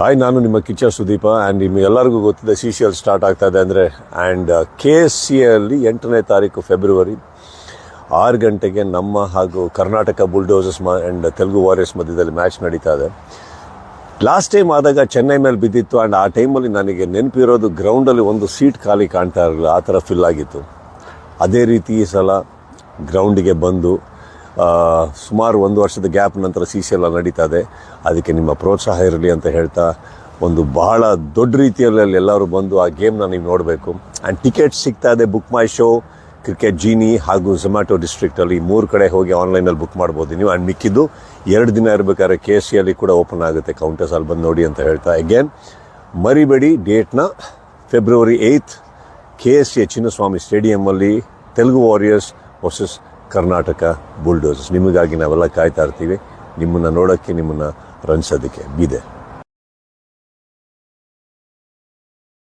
Hi ನಾನು ನಿಮ್ಮ Kichcha Sudeep and ನಿಮ್ಗೆಲ್ಲರಿಗೂ ಗೊತ್ತಿದೆ ಸಿ ಸಿ ಎಲ್ ಸ್ಟಾರ್ಟ್ ಆಗ್ತಾ ಇದೆ ಅಂದರೆ ಆ್ಯಂಡ್ ಕೆ ಎಸ್ ಸಿ ಎಲ್ಲಿ ಎಂಟನೇ ತಾರೀಕು ಫೆಬ್ರವರಿ ಆರು ಗಂಟೆಗೆ ನಮ್ಮ ಹಾಗೂ ಕರ್ನಾಟಕ ಬುಲ್ಡೋಸಸ್ ಮ ಆ್ಯಂಡ್ ತೆಲುಗು ವಾರಿಯರ್ಸ್ ಮಧ್ಯದಲ್ಲಿ ಮ್ಯಾಚ್ ನಡೀತಾ ಇದೆ. ಲಾಸ್ಟ್ ಟೈಮ್ ಆದಾಗ ಚೆನ್ನೈ ಮೇಲೆ ಬಿದ್ದಿತ್ತು ಆ್ಯಂಡ್ ಆ ಟೈಮಲ್ಲಿ ನನಗೆ ನೆನಪಿರೋದು ಗ್ರೌಂಡಲ್ಲಿ ಒಂದು ಸೀಟ್ ಖಾಲಿ ಕಾಣ್ತಾ ಇರಲಿಲ್ಲ, ಆ ಥರ ಫಿಲ್ ಆಗಿತ್ತು. ಅದೇ ರೀತಿ ಈ ಸಲ ಗ್ರೌಂಡಿಗೆ ಬಂದು ಸುಮಾರು ಒಂದು ವರ್ಷದ ಗ್ಯಾಪ್ ನಂತರ ಸಿ ಸಿ ಎಲ್ಲ ನಡೀತಾ ಇದೆ. ಅದಕ್ಕೆ ನಿಮ್ಮ ಪ್ರೋತ್ಸಾಹ ಇರಲಿ ಅಂತ ಹೇಳ್ತಾ ಒಂದು ಬಹಳ ದೊಡ್ಡ ರೀತಿಯಲ್ಲಿ ಅಲ್ಲಿ ಎಲ್ಲರೂ ಬಂದು ಆ ಗೇಮ್ನ ನೀವು ನೋಡಬೇಕು. ಆ್ಯಂಡ್ ಟಿಕೆಟ್ ಸಿಗ್ತಾ ಇದೆ book my show cricket genie ಹಾಗೂ ಝೊಮ್ಯಾಟೊ ಡಿಸ್ಟ್ರಿಕ್ಟಲ್ಲಿ ಮೂರು ಕಡೆ ಹೋಗಿ ಆನ್ಲೈನಲ್ಲಿ ಬುಕ್ ಮಾಡ್ಬೋದು ನೀವು. ಆ್ಯಂಡ್ ಮಿಕ್ಕಿದ್ದು ಎರಡು ದಿನ ಇರಬೇಕಾದ್ರೆ ಕೆ ಸಿ ಅಲ್ಲಿ ಕೂಡ ಓಪನ್ ಆಗುತ್ತೆ. ಕೌಂಟರ್ಸ್ ಅಲ್ಲಿ ಬಂದು ನೋಡಿ ಅಂತ ಹೇಳ್ತಾ. ಅಗೇನ್ ಮರಿಬೇಡಿ ಡೇಟ್ನ February eighth K S C Chinnaswamy ಸ್ಟೇಡಿಯಮಲ್ಲಿ Telugu warriors versus Karnataka bulldozers. ನಿಮಗಾಗಿ ನಾವೆಲ್ಲ ಕಾಯ್ತಾ ಇರ್ತೀವಿ. ನಿಮ್ಮನ್ನು ನೋಡೋಕ್ಕೆ ನಿಮ್ಮನ್ನು ರಂಜಿಸೋದಕ್ಕೆ. ಬಿದೆ